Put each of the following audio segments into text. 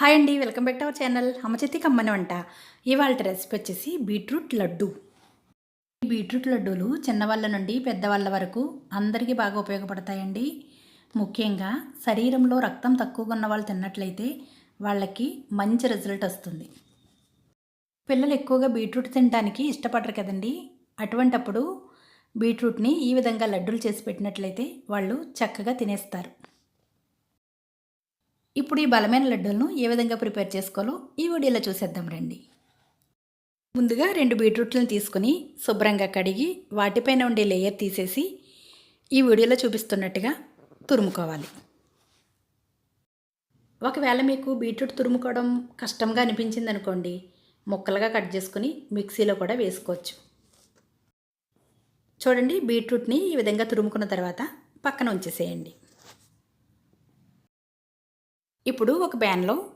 Hi అండి welcome back to our channel. అమ్మచెత్తి కమ్మని వంట. ఇవాళ రెసిపీ వచ్చేసి బీట్రూట్ లడ్డు. ఈ బీట్రూట్ లడ్డూలు చిన్నవాళ్ళ నుండి పెద్దవాళ్ళ వరకు అందరికీ బాగా ఉపయోగపడతాయండి. ముఖ్యంగా శరీరంలో రక్తం తక్కువగా ఉన్న వాళ్ళు తిన్నట్లయితే వాళ్ళకి మంచి రిజల్ట్ వస్తుంది. పిల్లలు ఎక్కువగా బీట్రూట్ తినడానికి ఇష్టపడరు కదండి. అటువంటప్పుడు బీట్రూట్ని ఈ విధంగా లడ్డూలు చేసి పెట్టినట్లయితే వాళ్ళు చక్కగా తినేస్తారు. ఇప్పుడు ఈ బలమైన లడ్డూలను ఏ విధంగా ప్రిపేర్ చేసుకోవాలో ఈ వీడియోలో చూసేద్దాం రండి. ముందుగా రెండు బీట్రూట్లను తీసుకుని శుభ్రంగా కడిగి వాటిపైన ఉండే లేయర్ తీసేసి ఈ వీడియోలో చూపిస్తున్నట్టుగా తురుముకోవాలి. ఒకవేళ మీకు బీట్రూట్ తురుముకోవడం కష్టంగా అనిపించింది అనుకోండి ముక్కలుగా కట్ చేసుకుని మిక్సీలో కూడా వేసుకోవచ్చు. చూడండి బీట్రూట్ని ఈ విధంగా తురుముకున్న తర్వాత పక్కన ఉంచేసేయండి. ఇప్పుడు ఒక ప్యాన్లో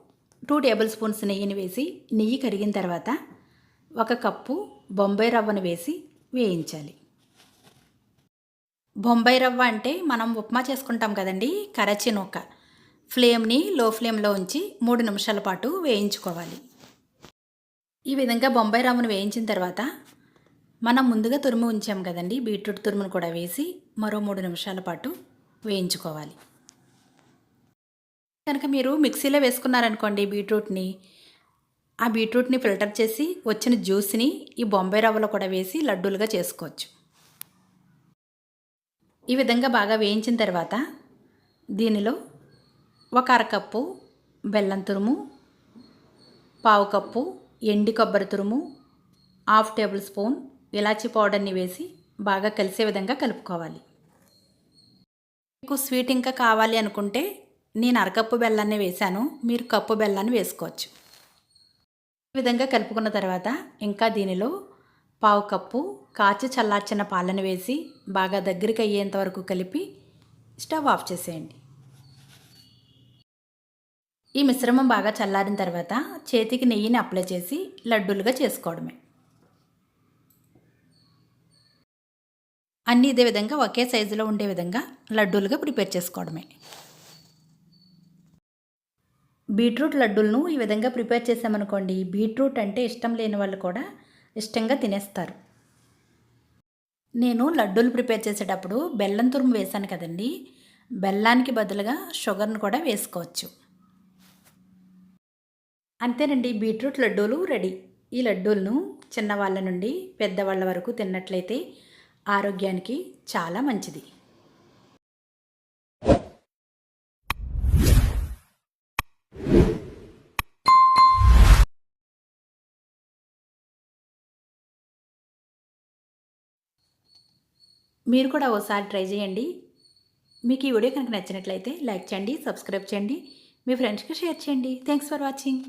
టూ టేబుల్ స్పూన్స్ నెయ్యిని వేసి నెయ్యి కరిగిన తర్వాత ఒక కప్పు బొంబాయి రవ్వను వేసి వేయించాలి. బొంబాయి రవ్వ అంటే మనం ఉప్మా చేసుకుంటాం కదండి కరచి నూక. ఫ్లేమ్ని లో ఫ్లేమ్లో ఉంచి మూడు నిమిషాల పాటు వేయించుకోవాలి. ఈ విధంగా బొంబాయి రవ్వను వేయించిన తర్వాత మనం ముందుగా తురుము ఉంచాం కదండి బీట్రూట్ తురుమును కూడా వేసి మరో మూడు నిమిషాల పాటు వేయించుకోవాలి. కనుక మీరు మిక్సీలో వేసుకున్నారనుకోండి బీట్రూట్ని. ఆ బీట్రూట్ని ఫిల్టర్ చేసి వచ్చిన జ్యూస్ని ఈ బొంబాయి రవ్వలో కూడా వేసి లడ్డూలుగా చేసుకోవచ్చు. ఈ విధంగా బాగా వేయించిన తర్వాత దీనిలో ఒక అరకప్పు బెల్లం తురుము పావు కప్పు ఎండి కొబ్బరి తురుము హాఫ్ టేబుల్ స్పూన్ ఇలాచీ పౌడర్ని వేసి బాగా కలిసే విధంగా కలుపుకోవాలి. మీకు స్వీట్ ఇంకా కావాలి అనుకుంటే నేను అరకప్పు బెల్లాన్ని వేశాను. మీరు కప్పు బెల్లాన్ని వేసుకోవచ్చు. ఈ విధంగా కలుపుకున్న తర్వాత ఇంకా దీనిలో పావు కప్పు కాచి చల్లార్చిన పాలను వేసి బాగా దగ్గరికి అయ్యేంత వరకు కలిపి స్టవ్ ఆఫ్ చేసేయండి. ఈ మిశ్రమం బాగా చల్లారిన తర్వాత చేతికి నెయ్యిని అప్లై చేసి లడ్డూలుగా చేసుకోవడమే. అన్నీ ఇదే విధంగా ఒకే సైజులో ఉండే విధంగా లడ్డూలుగా ప్రిపేర్ చేసుకోవడమే. బీట్రూట్ లడ్డూలను ఈ విధంగా ప్రిపేర్ చేసామనుకోండి బీట్రూట్ అంటే ఇష్టం లేని వాళ్ళు కూడా ఇష్టంగా తినేస్తారు. నేను లడ్డూలు ప్రిపేర్ చేసేటప్పుడు బెల్లం తురుము వేశాను కదండి బెల్లానికి బదులుగా షుగర్ను కూడా వేసుకోవచ్చు. అంతేనండి బీట్రూట్ లడ్డూలు రెడీ. ఈ లడ్డూలను చిన్నవాళ్ళ నుండి పెద్దవాళ్ళ వరకు తిన్నట్లయితే ఆరోగ్యానికి చాలా మంచిది. మీరు కూడా ఒకసారి ట్రై చేయండి. మీకు ఈ వీడియో కనుక నచ్చినట్లయితే లైక్ చేయండి సబ్స్క్రైబ్ చేయండి. మీ ఫ్రెండ్స్కి షేర్ చేయండి. Thanks for watching.